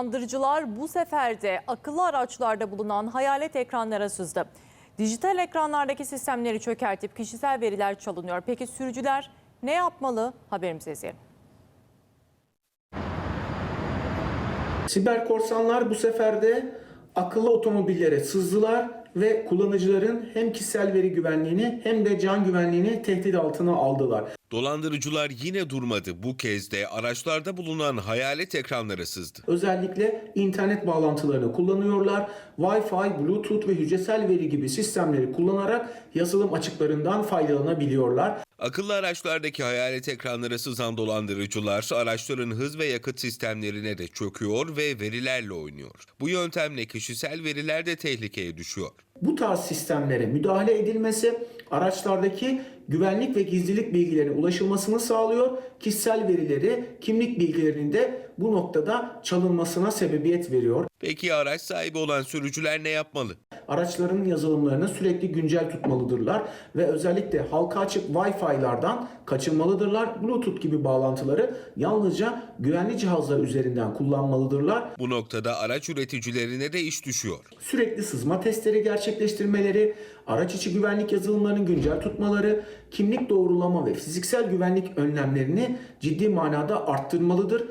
Dolandırıcılar bu sefer de akıllı araçlarda bulunan hayalet ekranlara sızdı. Dijital ekranlardaki sistemleri çökertip kişisel veriler çalınıyor. Peki sürücüler ne yapmalı? Haberimizi izleyelim. Siber korsanlar bu sefer de akıllı otomobillere sızdılar ve kullanıcıların hem kişisel veri güvenliğini hem de can güvenliğini tehdit altına aldılar. Dolandırıcılar yine durmadı. Bu kez de araçlarda bulunan hayalet ekranlara sızdı. Özellikle internet bağlantılarını kullanıyorlar. Wi-Fi, Bluetooth ve hücresel veri gibi sistemleri kullanarak yazılım açıklarından faydalanabiliyorlar. Akıllı araçlardaki hayalet ekranlara sızan dolandırıcılar araçların hız ve yakıt sistemlerine de çöküyor ve verilerle oynuyor. Bu yöntemle kişisel veriler de tehlikeye düşüyor. Bu tarz sistemlere müdahale edilmesi araçlardaki güvenlik ve gizlilik bilgilerine ulaşılmasını sağlıyor. Kişisel verileri, kimlik bilgilerinin de bu noktada çalınmasına sebebiyet veriyor. Peki araç sahibi olan sürücüler ne yapmalı? Araçların yazılımlarını sürekli güncel tutmalıdırlar ve özellikle halka açık Wi-Fi'lardan kaçınmalıdırlar. Bluetooth gibi bağlantıları yalnızca güvenli cihazlar üzerinden kullanmalıdırlar. Bu noktada araç üreticilerine de iş düşüyor. Sürekli sızma testleri gerçekleştirmeleri, araç içi güvenlik yazılımlarının güncel tutmaları, kimlik doğrulama ve fiziksel güvenlik önlemlerini ciddi manada arttırmalıdır.